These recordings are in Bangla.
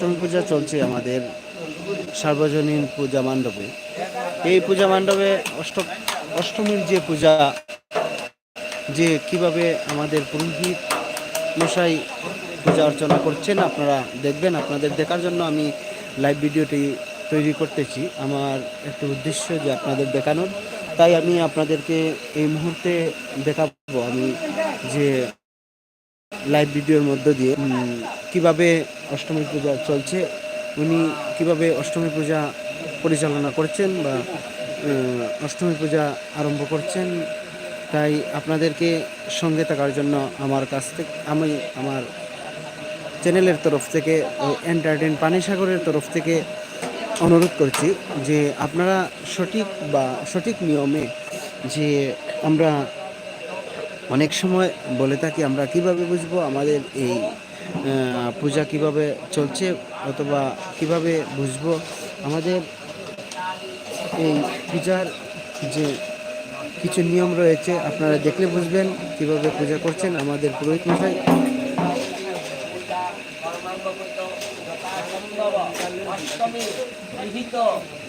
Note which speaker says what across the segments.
Speaker 1: অষ্টমী পূজা চলছে আমাদের সার্বজনীন পূজা মণ্ডপে। এই পূজা মণ্ডপে অষ্ট, অষ্টমীর যে পূজা, যে কীভাবে আমাদের পুরোহিত মশাই পূজা অর্চনা করছেন আপনারা দেখবেন, আপনাদের দেখার জন্য আমি লাইভ ভিডিওটি তৈরি করতেছি। আমার একটা উদ্দেশ্য যে আপনাদের দেখানোর। তাই আমি আপনাদেরকে এই মুহূর্তে দেখাবো আমি যে লাইভ ভিডিওর মধ্য দিয়ে কীভাবে অষ্টমী পূজা চলছে, উনি কীভাবে অষ্টমী পূজা পরিচালনা করছেন বা অষ্টমী পূজা আরম্ভ করছেন, তাই আপনাদেরকে সঙ্গে থাকার জন্য আমার কাছ থেকে, আমি আমার চ্যানেলের তরফ থেকে এন্টারটেন পানিসাগরের তরফ থেকে অনুরোধ করছি যে আপনারা সঠিক বা সঠিক নিয়মে যে আমরা অনেক সময় বলে থাকি, আমরা কীভাবে বুঝব আমাদের এই পূজা কীভাবে চলছে অথবা কীভাবে বুঝব? আমাদের এই পূজার যে কিছু নিয়ম রয়েছে, আপনারা দেখলে বুঝবেন কীভাবে পূজা করছেন আমাদের পুরোহিত মশাই।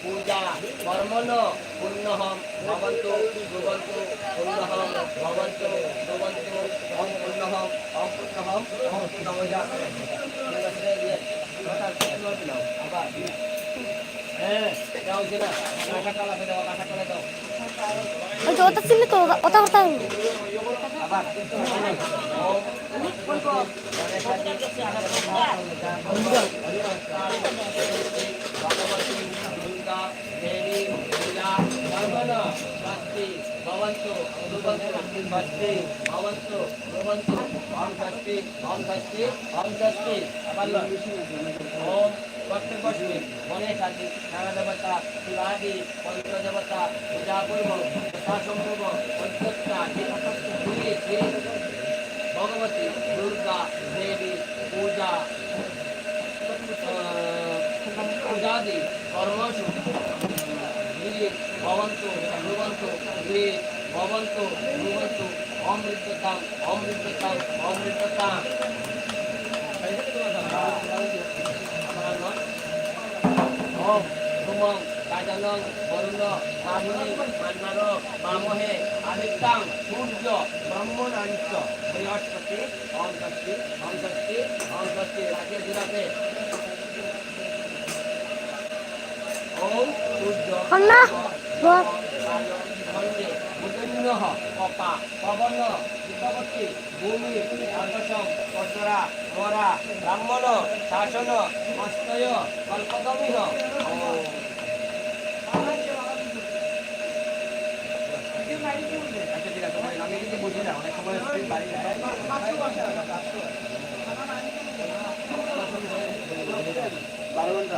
Speaker 2: পূজা অম পুণ্যহম অম পুণ্যমজা হ্যাঁ যাও না কাঁটা কলা দাও কাঁটা কলা দাও
Speaker 3: ওই যে ওটা ছিল তো ওটা ওটা
Speaker 2: আবার ওম ভক্তি ভক্তি নানা দেবতা শিবাদি পবিত্র দেবতা পূজা পূর্ব, যথা সম্ভব ঘুরিয়ে ফিরে ভগবতী, দুর্গা, দেবী, পূজা পূজাদি কর্মসু গৃহে ভবন্তু, ভুবন্তু গৃহে ভবন্তু, ভুবন্তু অমৃততাম অমৃততাম অমৃততাম ওম ধুমং কাজলং বরুণ মাধুরী মান্নার মামহে আদিত্যাং, সূর্য ব্রহ্মণাঞ্চ বৃহস্পতি ষষ্ঠী ওম ষষ্ঠী রাখে দিলাতে ওম মুদন্য কপা পবন বিপবতী ভূমি অর্ধসম কসরা মরা ব্রাহ্মণ শাসন মস্তয় কল্পদমিহ ওম আচ্ছা ঠিক আছে আমি কিন্তু
Speaker 1: বারো
Speaker 2: ঘণ্টা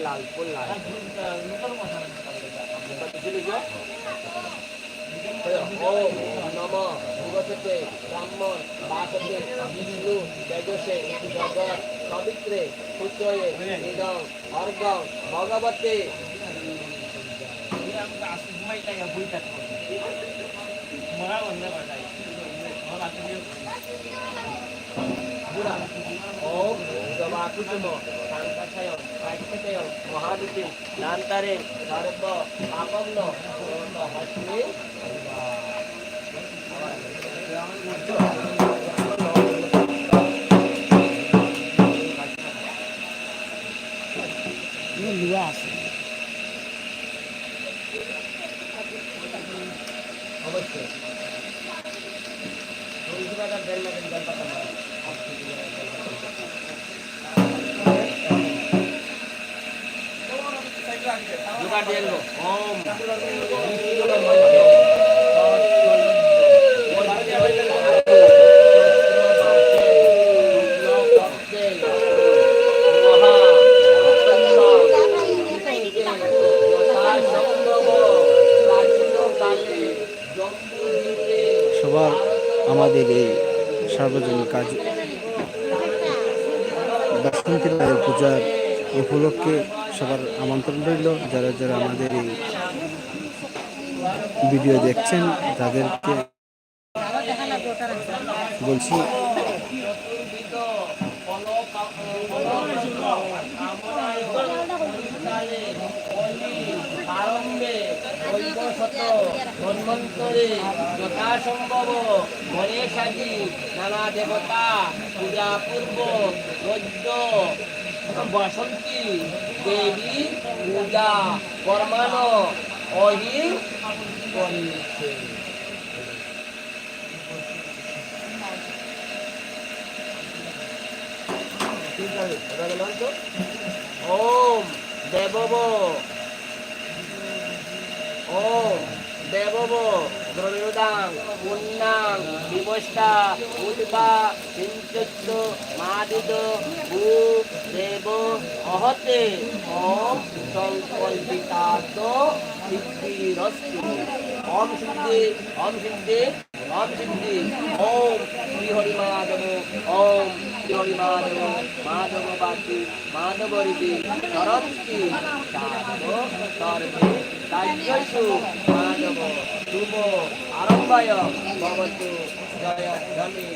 Speaker 2: লাল ফুল লাল ওম নম ভগবতে ব্রাহ্মণ বাসতে বিষ্ণু তেজসে জগৎ পবিত্রে পুত্রয়ে ইদং অর্ঘ ভগবতে বুড়া ওম জবাকুতুম শান্তাশয় কাইক্ষেতয় মহাদিতি নান্তারে সর্ব পাপন্ন হস্মি
Speaker 3: লুয়া
Speaker 2: দিয়ে
Speaker 1: সবার আমাদের এই সার্বজনীন কাজ বাসন্তী পূজার উপলক্ষে সবার আমন্ত্রণ রইল। যারা যারা আমাদের এই ভিডিও দেখছেন, তাদেরকে বলছি
Speaker 2: যথাসম্ভব নানা দেবতা, পূজা পূর্ব বৈদ্য বসন্তী দেবী পূজা কর্মান অহি করিছে ওম দেবব। ওম দেবব। দ্রবিদাং পুণ্যাং বিবস্তা উদ্বা চিন্তস্য মাদিদ ভূ দেব অহতে ওম সংকল্পিতাত সিদ্ধিরস্তু। ওম সিদ্ধি ওম সিদ্ধি। সিদ্ধি ওম শ্রী হরি মাধব ওম শ্রী হরি মাধব মাধব বাকি মাধব রীতি সরস্বতী সাধব সর্বে রাজ্যসু মাধব শুভ আরম্ভায়। ভবতু জয় ধনী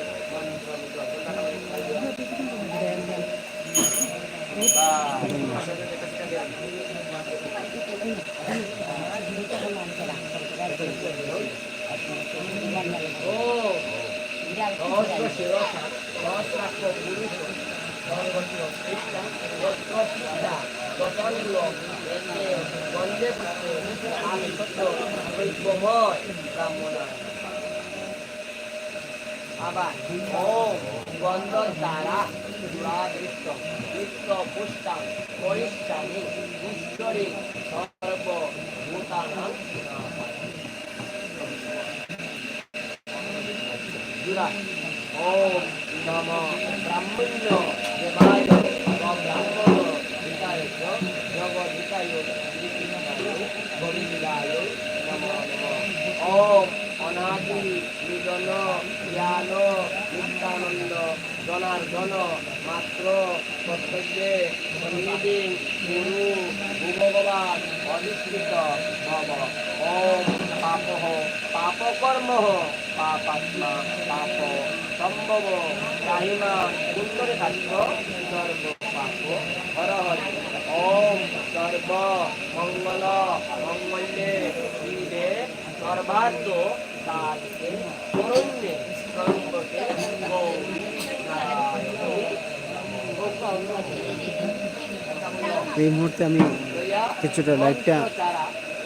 Speaker 2: ও আবার ওম তারা দুরাদৃষ্ট নিত্য ঈশ্বরী সর্ব ভূতানাং জুরা ওম নম ব্রাহ্মণ্য দেবায় ব্রাহ্মণ বিকায় জগদ্বিকায় গোবিন্দায় নমো নমঃ ওম অনাদি নিজন জ্ঞান নিত্যানন্দ জনার্দন মাত্র প্রত্যেকে সন্নিধিং গুরু ভগবান অধিষ্ঠিত ভব ওম পাপ পাপকর্ম পাপাত্মা, পাপ সম্ভব রাহিমা উত্তরে থাকব সর্ব পাপ হর হরি। ওম সর্ব মঙ্গল মঙ্গলে শিবে সর্বার্থ করুণ্যে সর্বকে
Speaker 1: এই মুহূর্তে আমি কিছুটা লাইভটা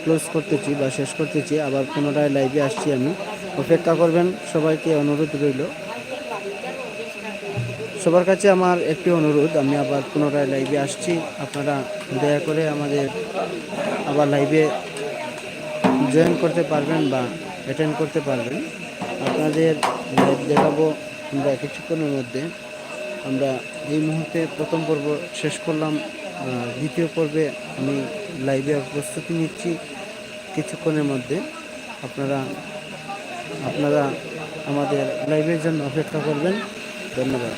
Speaker 1: ক্লোজ করতেছি বা শেষ করতেছি, আবার পুনরায় লাইভে আসছি আমি। অপেক্ষা করবেন, সবাইকে অনুরোধ রইল। সবার কাছে আমার একটি অনুরোধ, আমি আবার পুনরায় লাইভে আসছি। আপনারা দয়া করে আমাদের আবার লাইভে জয়েন করতে পারবেন বা অ্যাটেন্ড করতে পারবেন। আপনাদের লাইভ দেখাবো আমরা কিছুক্ষণের মধ্যে। আমরা এই মুহূর্তে প্রথম পর্ব শেষ করলাম। দ্বিতীয় পর্বে আমি লাইভে প্রস্তুতি নিচ্ছি। কিছুক্ষণের মধ্যে আপনারা আপনারা আমাদের লাইভের জন্য অপেক্ষা করবেন। ধন্যবাদ।